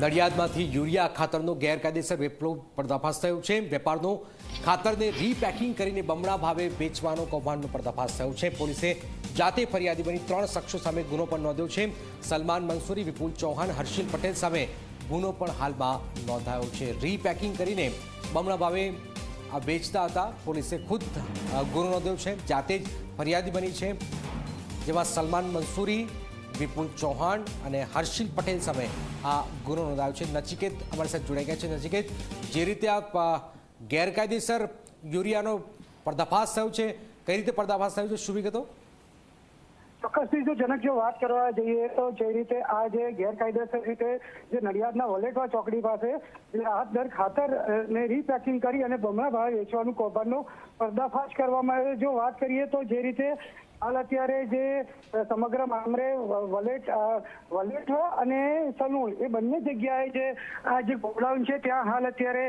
નડિયાદમાંથી urea ખાતરનો ગેરકાયદેસર વેપલો પર્દાફાશ થયો છે. વેપારનો ખાતરને રીપેકિંગ કરીને બમણા ભાવે વેચવાનો કૌભાંડનો પર્દાફાશ થયો છે. પોલીસે જાતે ફરિયાદી બની ત્રણ શખ્સો સામે ગુનો પણ નોંધ્યો છે. સલમાન મંસૂરી, વિપુલ ચૌહાણ, હર્ષિલ પટેલ સામે ગુનો પણ હાલમાં નોંધાયો છે. રીપેકિંગ કરીને બમણા ભાવે આ વેચતા હતા. પોલીસે ખુદ ગુનો નોંધ્યો છે. જાતે જ ફરિયાદી બની છે. જેમાં સલમાન મંસૂરી વિપુલ ચૌહાણ અને હર્ષિલ પટેલ સામે આ ગુનો નોંધાયો છે. નચિકેત અમારી સાથે જોડાઈ ગયા છે. નચિકેત, જે રીતે આ ગેરકાયદેસર યુરિયાનો પર્દાફાશ થયો છે, કઈ રીતે પર્દાફાશ થયો છે, શું વિગતો? ચોક્કસથી જો જનક જો વાત કરવા જઈએ તો જે રીતે આ જે ગેરકાયદેસર રીતે જે નડિયાદના વલેટવા ચોકડી પાસે રાહત દર ખાતર ને રીપેકિંગ કરી અને બમણા ભાવે વેચવાનું કૌભાંડનો પર્દાફાશ કરવામાં આવ્યો. જો વાત કરીએ તો જે રીતે હાલ અત્યારે જે સમગ્ર મામલે વલેટ અ, અને સલૂણ એ બંને જગ્યાએ જે આ જે ગોડાઉન છે ત્યાં હાલ અત્યારે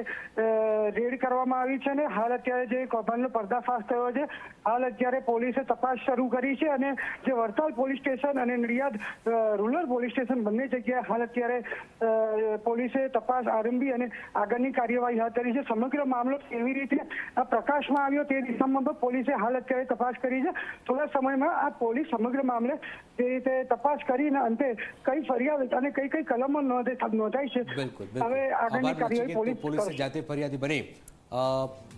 રેડ કરવામાં આવી છે અને હાલ અત્યારે જે કૌભાંડનો પર્દાફાશ થયો છે હાલ અત્યારે પોલીસે તપાસ શરૂ કરી છે અને જે વડતાલ પોલીસ સ્ટેશન અને નડિયાદ રૂરલ પોલીસ સ્ટેશન બંને જગ્યાએ હાલ અત્યારે પોલીસે તપાસ આરંભી અને આગળની કાર્યવાહી હાથ ધરી છે. સમગ્ર મામલો કેવી રીતે પ્રકાશમાં આવ્યો તે દિશામાં પોલીસે હાલ અત્યારે તપાસ કરી છે. થોડા સમયમાં આ પોલીસ સમગ્ર મામલે જે રીતે તપાસ કરીને અંતે કઈ ફરિયાદ અને કઈ કઈ કલમો નોંધે- નોંધાઈ છે હવે આગળની કાર્યવાહી પોલીસ જાતે ફરિયાદી બની. અ,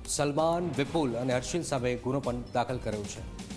સલમાન વિપુલ અને હર્ષિલ સામે ગુનો પણ દાખલ કર્યો છે.